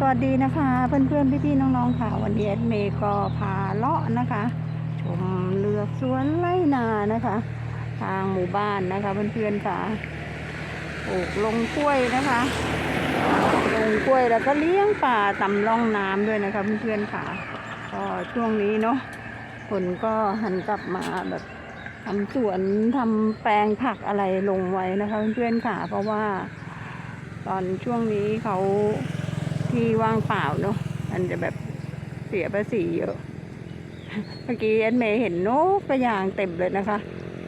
สวัสดีนะคะเพื่อนๆพี่ๆน้องๆค่ะ วันนี้แอดเมย์ก็พาเลาะนะคะ ชมเลือกสวนไร่นานะคะ ทางหมู่บ้านนะคะ เพื่อนๆค่ะปลูกลงกล้วยนะคะลงกล้วยแล้วก็เลี้ยงป่าตำร่องน้ำด้วยนะคะเพื่อนๆค่ะก็ช่วงนี้เนาะฝนก็หันกลับมาแบบทำสวนทำแปลงผักอะไรลงไว้นะคะ เพื่อนๆค่ะ เพราะว่าตอนช่วงนี้เขา ที่ว่างเปล่าเนาะมันจะแบบเสียภาษีเยอะ เมื่อกี้แอดเมย์เห็นนกกระยางเต็มเลยนะคะ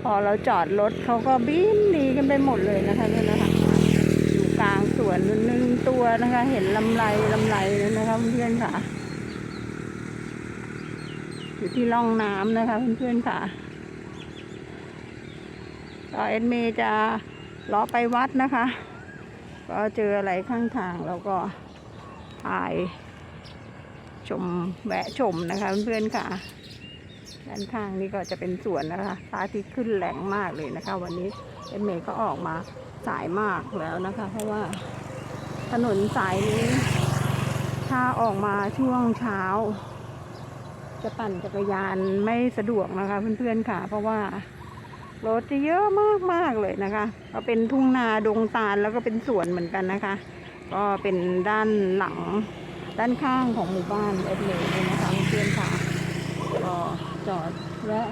พอเราจอดรถเขาก็บินหนีกันไปหมดเลยนะคะเนี่นะคะอยู่กลางสวนหนึ่งตัวนะคะ เห็นลำไรลำไรเลยนะคะเพื่อนๆค่ะ อยู่ที่ร่องน้ำนะคะเพื่อนๆค่ะก็เอ็ดเมย์จะลาะไปวัดนะคะ ก็เจออะไรข้างทางแล้วก็ ถ่ายชมแวะชมนะคะเพื่อนๆค่ะ ด้านข้างนี่ก็จะเป็นสวนนะคะพระอาทิตย์ขึ้นแรงมากเลยนะคะ วันนี้เอ็มเมก็ออกมาสายมากแล้วนะคะ เพราะว่าถนนสายนี้ ถ้าออกมาช่วงเช้า จะปั่นจักรยานไม่สะดวกนะคะเพื่อนๆค่ะ เพราะว่ารถจะเยอะมากๆเลยนะคะ ก็เป็นทุ่งนาดงตาลแล้วก็เป็นสวนเหมือนกันนะคะ ก็เป็นด้านหลังด้านข้างของหมู่บ้านเอ็ดเลยนะคะเพื่อนค่ะก็จอดแวะ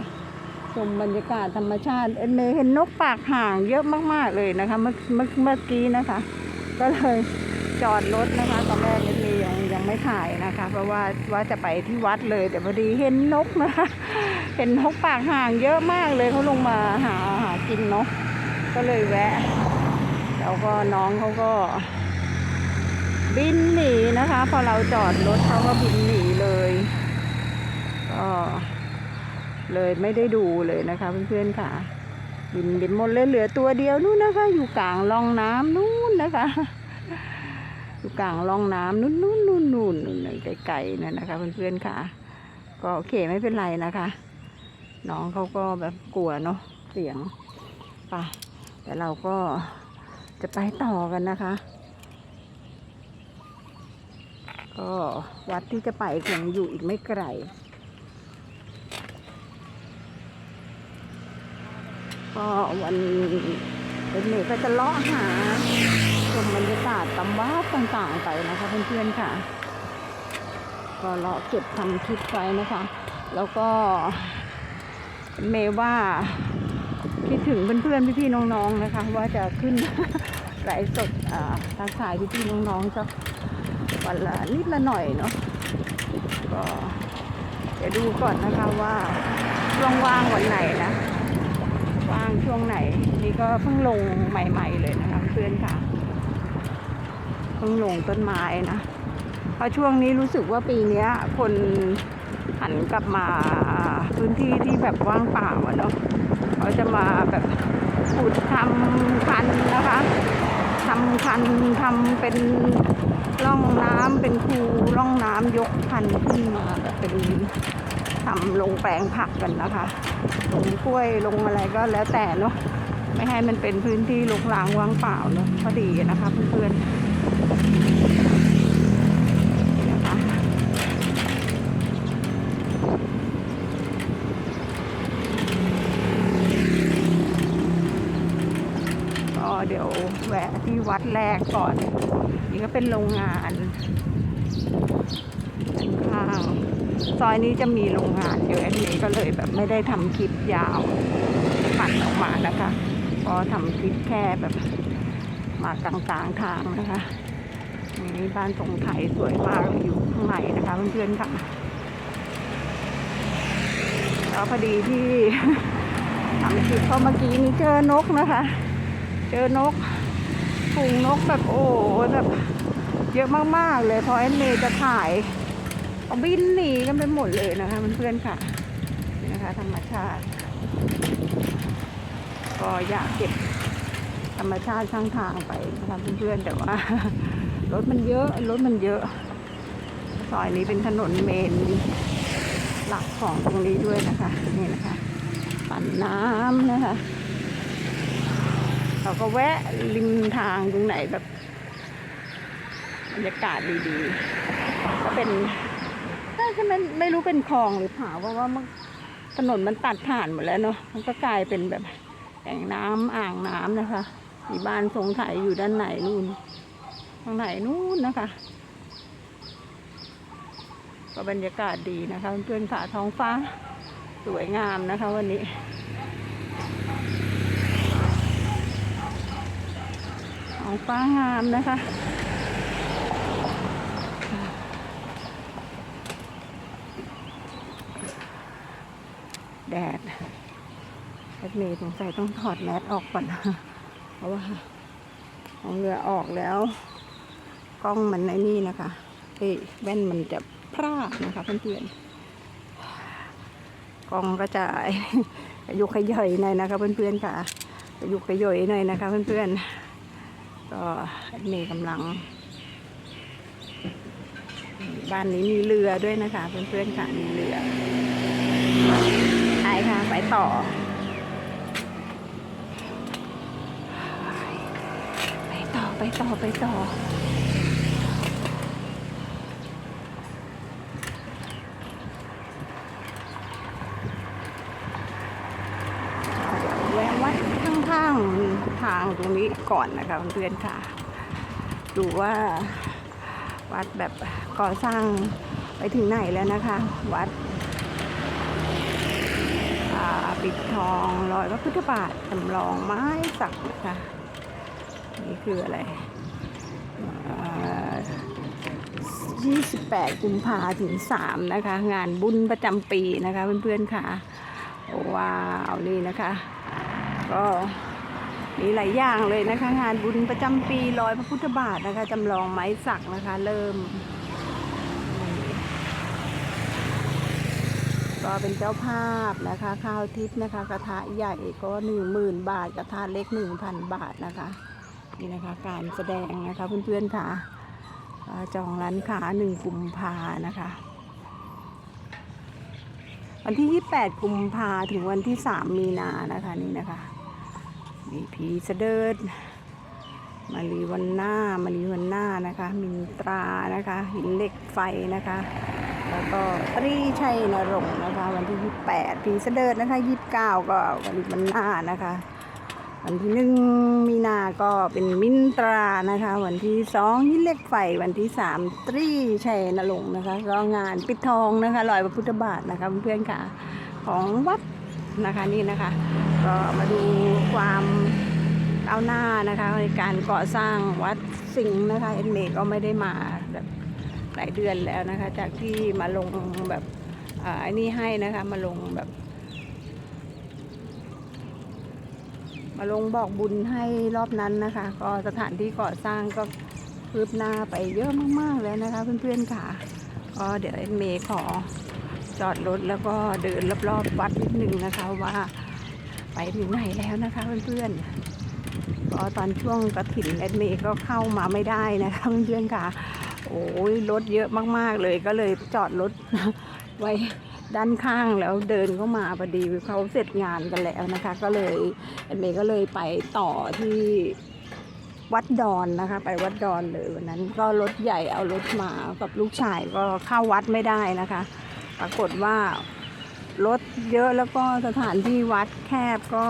ชมบรรยากาศธรรมชาติเอ็ดเมย์เห็นนกปากห่างเยอะมาก ๆ เลยนะคะ เมื่อเมื่อเมื่อกี้นะคะ ก็เลยจอดรถนะคะตอนแรกเอ็ดเมย์ยังยังไม่ถ่ายนะคะ เพราะว่าว่าจะไปที่วัดเลย แต่พอดีเห็นนกนะคะ เห็นนกปากห่างเยอะมากเลยเขาลงมาหาหากินเนาะก็เลยแวะ แล้วก็น้องเขาก็ บินหนีนะคะ พอเราจอดรถเขาก็บินหนีเลยก็เลยไม่ได้ดูเลยนะคะเพื่อนๆค่ะ บินบินหมดเลยเหลือตัวเดียวนู่นนะคะ อยู่กลางร่องน้ำนู่นนะคะ อยู่กลางร่องน้ำนู่นนู่นนู่นนู่นนู่นไกลๆนั่นนะคะ เพื่อนๆค่ะ ก็โอเคไม่เป็นไรนะคะ น้องเขาก็แบบกลัวเนาะเสียงไปแต่เราก็จะไปต่อกันนะคะ ก็วัดที่จะไปคงอยู่อีกไม่ไกล ก็วันเป็นเมย์ก็จะเลาะหาชมบรรยากาศตำวัดต่างๆไปนะคะเพื่อนๆค่ะ ก็เลาะเก็บทำคลิปไว้นะคะ แล้วก็เมย์ว่าคิดถึงเพื่อนๆพี่ๆน้องๆนะคะ ว่าจะขึ้นไลฟ์สดอาทักทายพี่ๆน้องๆสัก วันละนิดละหน่อยเนาะก็เดี๋ยวดูก่อนนะคะว่าช่วงว่างวันไหนนะว่างช่วงไหน นี่ก็เพิ่งลงใหม่ ๆ เลยนะคะเพื่อนค่ะเพิ่งลงต้นไม้นะเพราะช่วงนี้รู้สึกว่าปีนี้คนหันกลับมาพื้นที่ที่แบบว่างเปล่าเนาะเขาจะมาแบบขุดทำคันนะคะทำคันทำเป็น ร่องน้ำเป็นคูร่องน้ำยกพันธุ์ขึ้นมาแบบเป็นทำลงแปลงผักกันนะคะ ลงกล้วยลงอะไรก็แล้วแต่เนาะไม่ให้มันเป็นพื้นที่ลกล้างว่างเปล่าเนาะพอดีนะคะเพื่อนๆนะคะก็เดี๋ยว แวะที่วัดแรกก่อน นี่ก็เป็นโรงงานข้างซอยนี้จะมีโรงงานเยอะอันนี้ก็เลยแบบไม่ได้ทำคลิปยาวปั่นออกมานะคะก็ทำคลิปแค่แบบมากลางๆทางนะคะนี่บ้านทรงไทยสวยมากอยู่ข้างในนะคะเพื่อนๆค่ะแล้วพอดีที่ทำคลิปเพราะเมื่อกี้นี้เจอนกนะคะ เจอนก ฝูงนกแบบโอ้แบบเยอะมากๆเลยพอแอนเมย์จะถ่ายเอาบินหนีกันไปหมดเลยนะคะเพื่อนๆค่ะนี่นะคะ ธรรมชาติ ก็อยากเก็บธรรมชาติข้างทางไปนะคะเพื่อนๆแต่ว่ารถมันเยอะรถมันเยอะซอยนี้เป็นถนนเมนหลักของตรงนี้ด้วยนะคะ นี่นะคะ ปั่นน้ำนะคะ เราก็แวะริมทางตรงไหนแบบบรรยากาศดีๆ ก็เป็นน่าจะไม่ไม่รู้เป็นคลองหรือเปล่าเพราะว่ามันถนนมันตัดผ่านหมดแล้วเนาะมันก็กลายเป็นแบบแอ่งน้ำอ่างน้ำนะคะ มีบ้านทรงไถอยู่ด้านไหนนู่นทางไหนนู่นนะคะก็บรรยากาศดีนะคะเพื่อนๆค่ะท้องฟ้าสวยงามนะคะวันนี้ ท้องฟ้างามนะคะ แดดแอดเมย์สงสัยต้องถอดแมสออกก่อน เพราะว่าของเรือออกแล้ว กล้องมันในนี่นะคะเอ้แว่นมันจะพร่านะคะเพื่อนๆกล้องก็จะกระยุกขย่อยหน่อยนะคะเพื่อนๆค่ะกระยุกขย่อยหน่อยนะคะเพื่อนๆ ก็แอดมย์กำลัง บ้านนี้มีเรือด้วยนะคะ เพื่อนๆค่ะมีเรือไปค่ะ ไปต่อไปต่อไปต่อไปต่อ เดี๋ย วัดข้างๆทางตรงนี้ก่อนนะคะเพื่อนๆค่ะ ดูว่าวัดแบบก่อสร้างไปถึงไหนแล้วนะคะ วัดปิดทองรอยพระพุทธบาทจำลองไม้สักนะคะนี่คืออะไร28กุมภาถึง 3 นะคะ งานบุญประจำปีนะคะเพื่อนๆค่ะว้าวนี่นะคะ ก็มีหลายอย่างเลยนะคะ งานบุญประจำปีลอยพระพุทธบาทนะคะจำลองไม้สักนะคะ เริ่ม ก็เป็นเจ้าภาพนะคะ ข้าวทิพย์นะคะ กระทะใหญ่ก็หนึ่งหมื่นบาท กระทะเล็กหนึ่งพันบาทนะคะ นี่นะคะ การแสดงนะคะเพื่อนๆค่ะอ่าจองร้านค้าหนึ่งกุมภานะคะ วันที่ 28 กุมภาถึงวันที่ 3 มีนานะคะนี่นะคะ มีผีเสดิร์ดมารีวันหน้ามารีวันหน้านะคะ มินตรานะคะ หินเหล็กไฟนะคะ แล้วก็ตรีชัยนรงค์นะคะ วันที่ 28ผีเสดิร์ดนะคะ 29 ก็มารีวันหน้านะคะวันที่หนึ่งมีนาก็เป็นมินตรานะคะ วันที่สองหินเหล็กไฟวันที่สามตรีชัยนรงค์นะคะ ก็งานปิดทองนะคะลอยพระพุทธบาทนะคะเพื่อนๆค่ะ ของวัดนะคะนี่นะคะ ก็มาดูความก้าวหน้านะคะในการก่อสร้างวัดสิงห์นะคะเอ็นเมย์ก็ไม่ได้มาแบบหลายเดือนแล้วนะคะ จากที่มาลงแบบอ่าไอ้นี่ให้นะคะมาลงแบบ มาลงบอกบุญให้รอบนั้นนะคะ ก็สถานที่ก่อสร้างก็คืบหน้าไปเยอะมากๆแล้วนะคะ เพื่อนๆค่ะก็เดี๋ยวเอ็นเมย์ขอจอดรถแล้วก็เดินรอบๆวัดนิดนึงนะคะว่า ไปถึงไหนแล้วนะคะเพื่อนๆก็ตอนช่วงกระถิ่นเอ็นเมย์ก็เข้ามาไม่ได้นะคะเพื่อนๆค่ะ โอ้ยรถเยอะมากๆเลยก็เลยจอดรถไว้ด้านข้างแล้วเดินเข้ามาพอดีเขาเสร็จงานกันแล้วนะคะ ก็เลยเอ็นเมย์ก็เลยไปต่อที่วัดดอนนะคะ ไปวัดดอนเลยวันนั้น ก็รถใหญ่เอารถมากับลูกชายก็เข้าวัดไม่ได้นะคะ ปรากฏว่า รถเยอะแล้วก็สถานที่วัดแคบก็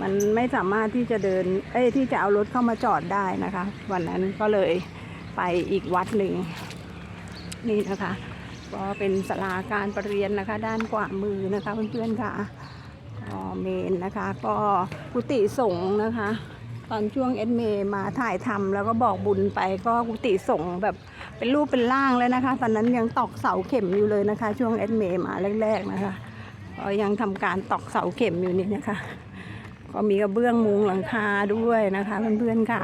มันไม่สามารถที่จะเดิน เอ้ยที่จะเอารถเข้ามาจอดได้นะคะ วันนั้นก็เลยไปอีกวัดหนึ่งนี่นะคะ ก็เป็นศาลาการประเรียนนะคะ ด้านขวามือนะคะเพื่อนๆค่ะก็เมนนะคะ ก็กุฏิสงฆ์นะคะ ตอนช่วงเอ็ดเมย์มาถ่ายทำแล้วก็บอกบุญไปก็กุฏิสงฆ์แบบ เป็นรูปเป็นร่างแล้วนะคะ ตอนนั้นยังตอกเสาเข็มอยู่เลยนะคะ ช่วงเอ็ดเมย์มาแรก ๆนะคะก็ยังทำการตอกเสาเข็มอยู่นี่นะคะ ก็มีกระเบื้องมุงหลังคาด้วยนะคะเพื่อนๆค่ะ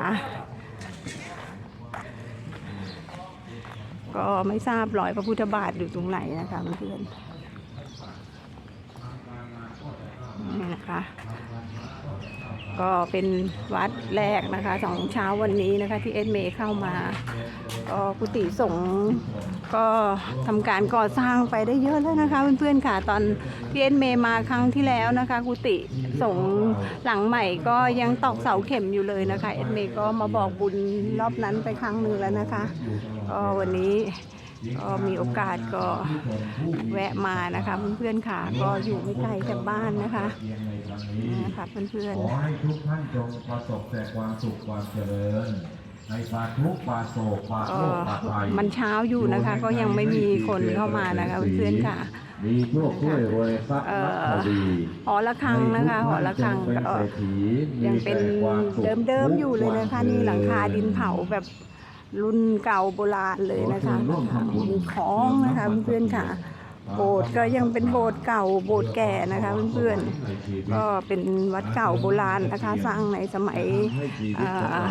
ก็ไม่ทราบรอยพระพุทธบาทอยู่ตรงไหนนะคะเพื่อนๆนี่นะคะ ก็เป็นวัดแรกนะคะของเช้าวันนี้นะคะที่เอสเมย์เข้ามาก็กุฏิสงฆ์ก็ทำการก่อสร้างไปได้เยอะแล้วนะคะเพื่อนๆค่ะตอนที่เอ็นเมย์มาครั้งที่แล้วนะคะ กุฏิสงฆ์หลังใหม่ก็ยังตอกเสาเข็มอยู่เลยนะคะเอ็นเมย์ก็มาบอกบุญรอบนั้นไปครั้งหนึ่งแล้วนะคะก็วันนี้ก็มีโอกาสก็แวะมานะคะเพื่อนๆค่ะก็อยู่ไม่ไกลจากบ้านนะคะ นี่นะคะเพื่อนขอให้ทุกท่านจงประสบแต่ความสุขความเจริญในปาทุกข์ปาโศกปาๆโรก็คปาภัยมันเช้าอยู่นะคะ ก็ยังไม่มีคนเข้ามานะคะเพื่อนๆค่ะมีโชคช่วยรวยทรัพย์นับทวีหอระฆังนะคะหอระฆังให้ทุกก็ท่านจงเป็นเศรษฐียังเป็นมีแต่ความสุขเดิมๆอยู่เลยนะคะนี่หลังคาดินเผาแบบรุ่นเก่าโบราณเลยนะคะมีของนะคะเพื่อนๆค่ะ โบสถ์ก็ยังเป็นโบสถ์เก่าโบสถ์แก่นะคะเพื่อนๆก็เป็นวัดเก่าโบราณนะคะสร้างในสมัยให้ชีวิตของเรา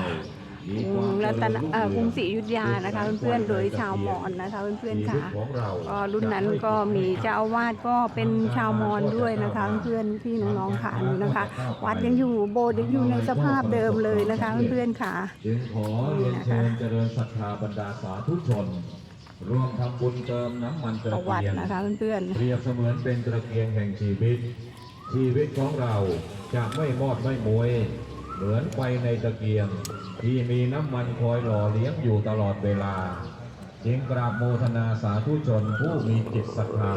มีกครุวามงเจรัตรินญเอ่อกรุงศรีอยุธยานะคะเพื่อนๆโดยชาวมอญนะคะเพื่อนๆค่ะชีวิตของเราก็รุ่นนั้นก็มีเจ้าอาวาสก็เป็นชาวมอญด้วยนะคะเพื่อนๆพี่น้องๆค่ะนี่นะคะ วัดยังอยู่โบสถ์ยังอยู่ในสภาพเดิมเลยนะคะเพื่อนๆค่ะจึงขอเรียนเชิญเจริญศรัทธาบรรดาสาธุชน ร่วมทำบุญเติมน้ำมันตประะวัติเกียงนะคะเพื่อนเปรียบเสมือนเป็นตะเกียงแห่งชีวิต ชีวิตของเราจะไม่มอดไม่มวย เหมือนไฟในตะเกียง ที่มีน้ำมันคอยหล่อเลี้ยงอยู่ตลอดเวลา จึงกราบโมทนาสาธุชนผู้มีจิตศรัทธา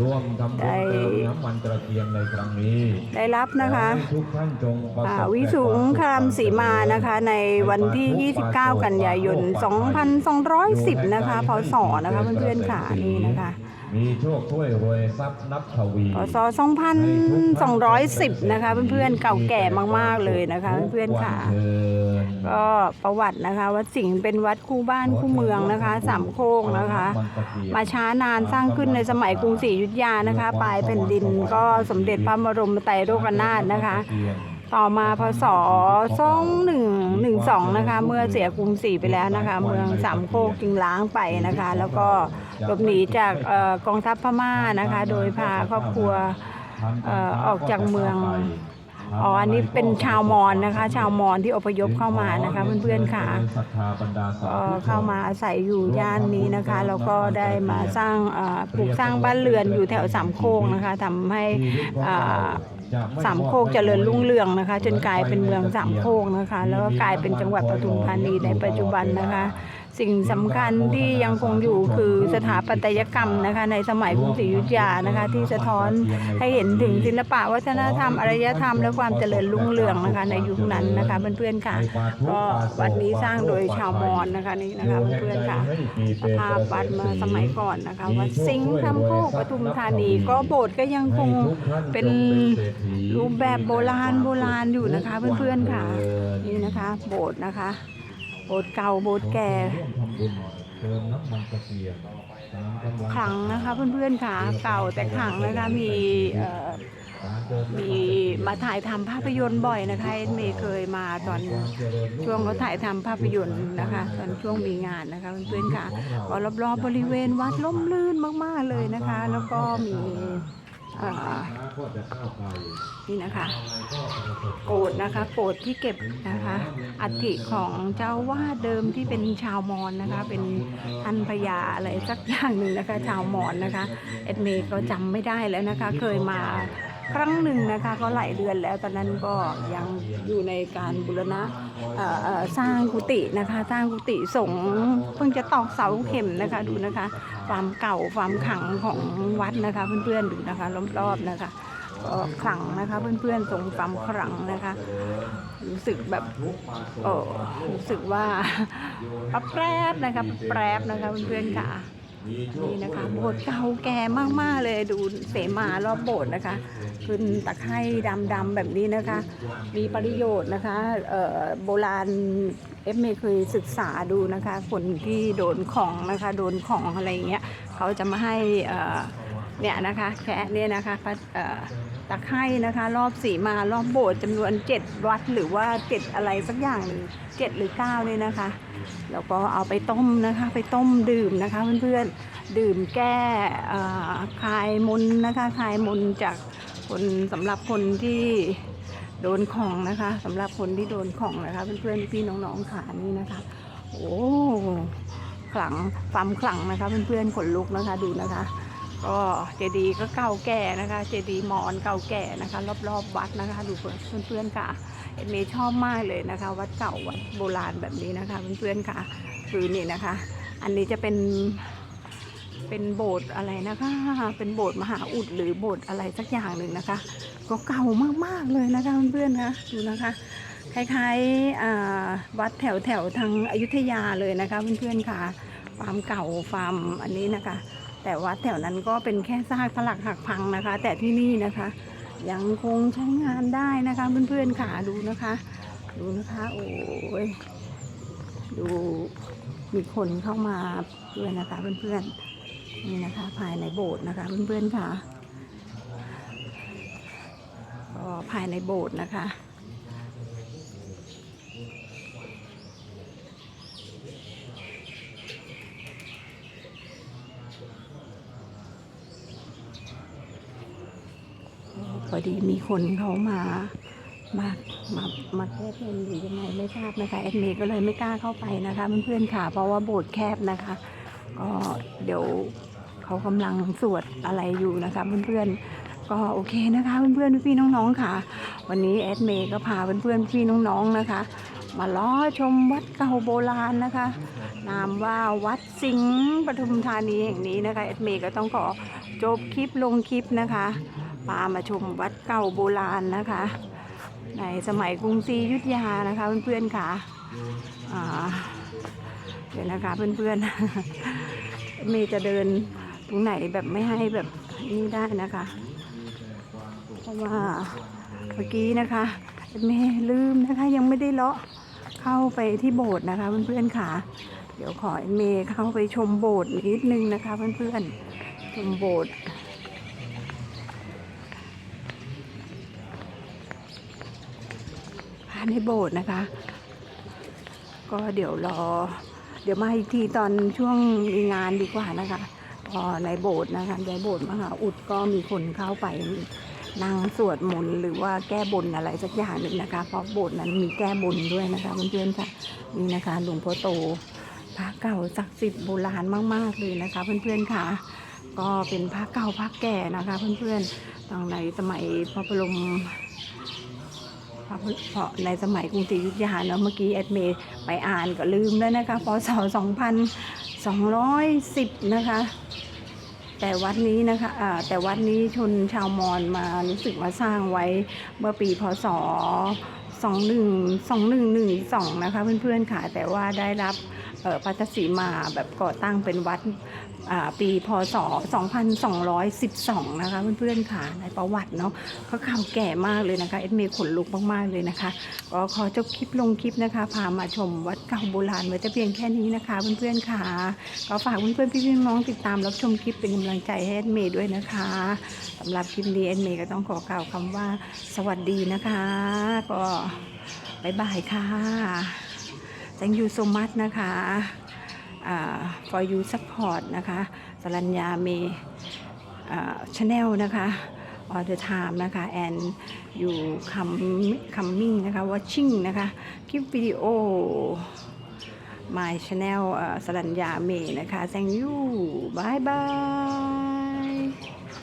ร่วมทำบุญเติมน้ำมันตะเกียงในครั้งนี้ๆได้รับนะคะขอให้ทุกท่านจงประสอ่าบวิสุงคามสีมานะคะในวันที่ 29 กันยายน 2210 นะคะพศนะคะเพื่อนๆค่ะนี่นะคะมีโชคช่วยรวยทรัพย์นับทวีพศ2210 นะคะเพื่อนๆเก่าแก่มากๆเลยนะคะเพื่อนๆค่ะเชิญ ก็ประวัตินะคะ วัดสิงห์เป็นวัดคู่บ้านคู่เมืองนะคะสามโคกนะคะ มาช้านานสร้างขึ้นในสมัยกรุงศรีอยุธยานะคะ ปลายแผ่นดินก็สมเด็จพระบรมไตรโลกนาถนะคะ ต่อมาพศ2112นะคะ เมื่อเสียกรุงศรีไปแล้วนะคะ เมืองสามโคกจึงล้างไปนะคะ แล้วก็หลบหนีจากเอ่อกองทัพพม่านะคะ โดยพาครอบครัวเอ่อออกจากเมือง อ๋ออันนี้เป็นชาวมอญนะคะ ชาวมอญที่อพยพเข้ามานะคะ เพื่อนๆค่ะก็เข้ามาอาศัยอยู่ย่านนี้นะคะ แล้วก็ได้มาสร้างเอ่อปลูกสร้างบ้านเรือนอยู่แถวสามโคกนะคะทำให้อ่าสามโคกเจริญรุ่งเรืองนะคะ จนกลายเป็นเมืองสามโคกนะคะ แล้วก็กลายเป็นจังหวัดปทุมธานีในปัจจุบันนะคะ สิ่งสำคัญที่ยังคงอยู่คือสถาปัตยกรรมนะคะในสมัยกรุงศรีอยุธยานะคะที่สะท้อนให้เห็นถึงศิลปะวัฒนธรรมอารยธรรมและความเจริญรุ่งเรืองนะคะในยุคนั้นนะคะเพื่อนๆค่ะก็วัดนี้สร้างโดยชาวมอญนะคะนี่นะคะเพื่อนๆค่ะภาพวัดมื่อสมัยก่อนนะคะวัดสิงห์คำโคกปทุมธานีก็โบสถ์ก็ยังคงเป็นรูปแบบโบราณโบราณอยู่นะคะเพื่อนๆค่ะนี่นะคะโบสถ์นะคะ โบสถ์เก่าโบสถ์แก่ร่วมทำบุญเติมน้ำมันตะเกียงตามกำลังขลังนะคะเพื่อนๆค่ะเก่าแต่ขลังนะคะมีมีมาถ่ายทำภาพยนตร์บ่อยนะคะเอ็เมย์เคยมาตอนช่วงเขาถ่ายทำภาพยนตร์นะคะ ตอนช่วงมีงานนะคะเพื่อนๆค่ะรอบๆบริเวณวัดล่มลื่นมากๆเลยนะคะ แล้วก็มี นี่นะคะโกรธนะคะโกรธที่เก็บนะคะอัฐิของเจ้าว่าเดิมที่เป็นชาวมอนนะคะ เป็นอันพยาอะไรสักอย่างหนึ่งนะคะ ชาวมอนนะคะเอ็ดเมย์ก็จำไม่ได้แล้วนะคะ เคยมา ครั้งหนึ่งนะคะก็หลายเดือนแล้วตอนนั้นก็ยังอยู่ในการบูรณะสร้างกุฏินะคะสร้างกุฏิสงเพิ่งจะตอกเสาเข็มนะคะดูนะคะ ความเก่าความขลังของวัดนะคะ เพื่อนๆดูนะคะรอบๆนะคะขลังนะคะเพื่อนๆทรงความขลังนะคะ รู้สึกแบบรู้สึกว่าปั๊บแปรบนะคะแปรบนะคะเพื่อนๆค่ะ นี่นะคะโบสถ์เก่าแก่มากๆเลยดูเสมารอบโบสถ์นะคะขึ้นตะไคร่ดำๆแบบนี้นะคะ มีประโยชน์นะคะเอ่อโบราณเอฟเมย์เคยศึกษาดูนะคะ คนที่โดนของนะคะ โดนของอะไรอย่างเงี้ยเขาจะมาให้เอ่อเนี่ยนะคะแค่เนี่ยนะคะพระเอ่อ ตะไคร่นะคะ รอบสีมารอบโบสถ์จำนวน 7 วัดหรือว่า 7 อะไรสักอย่างหนึ่ง7หรือ9เนี่ยนะคะแล้วก็เอาไปต้มนะคะ ไปต้มดื่มนะคะเพื่อนๆดื่มแก้คลายมนนะคะคลายมนจากคนสำหรับคนที่โดนของนะคะสำหรับคนที่โดนของนะคะเพื่อนๆพี่ๆน้องๆขานี่นะคะโอ้ขลังความขลังนะคะเพื่อนๆขนลุกนะคะดูนะคะ ก็เจดีย์ก็เก่าแก่นะคะ เจดีย์มอญเก่าแก่นะคะ รอบๆวัดนะคะ ดูเพื่อนๆค่ะเอ็มเมย์ชอบมากเลยนะคะ วัดเก่าวัดโบราณแบบนี้นะคะเพื่อนๆค่ะ คือนี่นะคะ อันนี้จะเป็นเป็นโบสถ์อะไรนะคะ เป็นโบสถ์มหาอุดหรือโบสถ์อะไรสักอย่างหนึ่งนะคะ ก็เก่ามากๆเลยนะคะเพื่อนๆนะดูนะคะคล้ายๆวัดแถวแถวๆทางอยุธยาเลยนะคะเพื่อนๆค่ะฟามเก่าฟามอันนี้นะคะ แต่วัดแถวนั้นก็เป็นแค่ซากปลักหักพังนะคะ แต่ที่นี่นะคะ ยังคงใช้งานได้นะคะเพื่อนๆค่ะดูนะคะ ดูนะคะโอ้ยดูมีคนเข้ามาด้วยนะคะเพื่อนๆนี่นะคะ ภายในโบสถ์นะคะเพื่อนๆค่ะก็ภายในโบสถ์นะคะ อดีมีคนเขามามามามาแก้เพลงหรือยังไงไม่ทราบนะคะแอดมินก็เลยไม่กล้าเข้าไปนะคะเพื่อนๆค่ะ เพราะว่าโบสถ์แคบนะคะก็เดี๋ยวเขากำลังสวดอะไรอยู่นะคะเพื่อนๆก็โอเคนะคะเพื่อนๆพี่ๆน้องๆค่ะ วันนี้แอดเมย์ก็พาเพื่อนๆพี่น้องๆนะคะ มาล้อชมวัดเก่าโบราณนะคะนามว่าวัดสิงห์ปทุมธานีแห่งนี้นะคะแอดเมย์ก็ต้องขอจบคลิปลงคลิปนะคะ พามาชมวัดเก่าโบราณนะคะ ในสมัยกรุงศรีอยุธยานะคะเพื่อนๆค่ะเดี๋ยวนะคะเพื่อนๆเมย์จะเดินตรงไหนแบบไม่ให้แบบนี่ได้นะคะ เพราะว่าเมื่อกี้นะคะเมย์ลืมนะคะยังไม่ได้เลาะเข้าไปที่โบสถ์นะคะเพื่อนๆค่ะ เดี๋ยวขอเมย์เข้าไปชมโบสถ์นิดนึงนะคะเพื่อนๆชมโบสถ์ายในโบสถ์นะคะ ก็เดี๋ยวรอ เดี๋ยวมาอีกทีตอนช่วงมีงานดีกว่านะคะก็ในโบสถ์นะคะในโบสถ์มหาอุดก็มีคนเข้าไปนั่งสวดมนต์หรือว่าแก้บนอะไรสักอย่างหนึ่งนะคะ เพราะโบสถ์นั้นมีแก้บนด้วยนะคะเพื่อนๆค่ะนี่นะคะหลวงพ่อโตพระเก่าศักดิ์สิทธิ์โบราณมาก ๆ เลยนะคะ เพื่อนๆค่ะ ก็เป็นพระเก่าพระแก่นะคะ เพื่อนๆตั้งในสมัยพระบรมะเพราะในสมัยกรุงศรีอยุธยาเนาะเมื่อกี้แอดเมย์ไปอ่านก็ลืมแล้วนะคะพศ2210 นะคะ แต่วัดนี้นะคะแต่วัดนี้ชนชาวมอญมารู้สึกมาสร้างไว้เมื่อปีพศ21 2112 นะคะเพื่อนๆค่ะแต่ว่าได้รับ พัทสีมาแบบก่อตั้งเป็นวัดปีพศ 2212 นะคะเพื่อนๆค่ะในประวัติเนาะเขาเก่าแก่มากเลยนะคะเอ็ดเมย์ขนลุกมากๆเลยนะคะ ก็ขอจบคลิปลงคลิปนะคะ พามาชมวัดเก่าโบราณไว้แต่เพียงแค่นี้นะคะเพื่อนๆค่ะก็ฝากเพื่อนๆพี่ๆน้องติดตามรับชมคลิปเป็นกำลังใจให้เอ็ดเมย์ด้วยนะคะสำหรับคลิปนี้เอ็ดเมย์ก็ต้องขอกล่าวคำว่าสวัสดีนะคะ ก็บ๊ายบายค่ะ thank you so much นะคะอ่า for you support นะคะสรัญญาเมย์ชาแนลนะคะ all the time นะคะ and you come coming นะคะ watching นะคะ คลิปวิดีโอ my channel เอ่อสรัญญาเมย์นะคะ thank you bye bye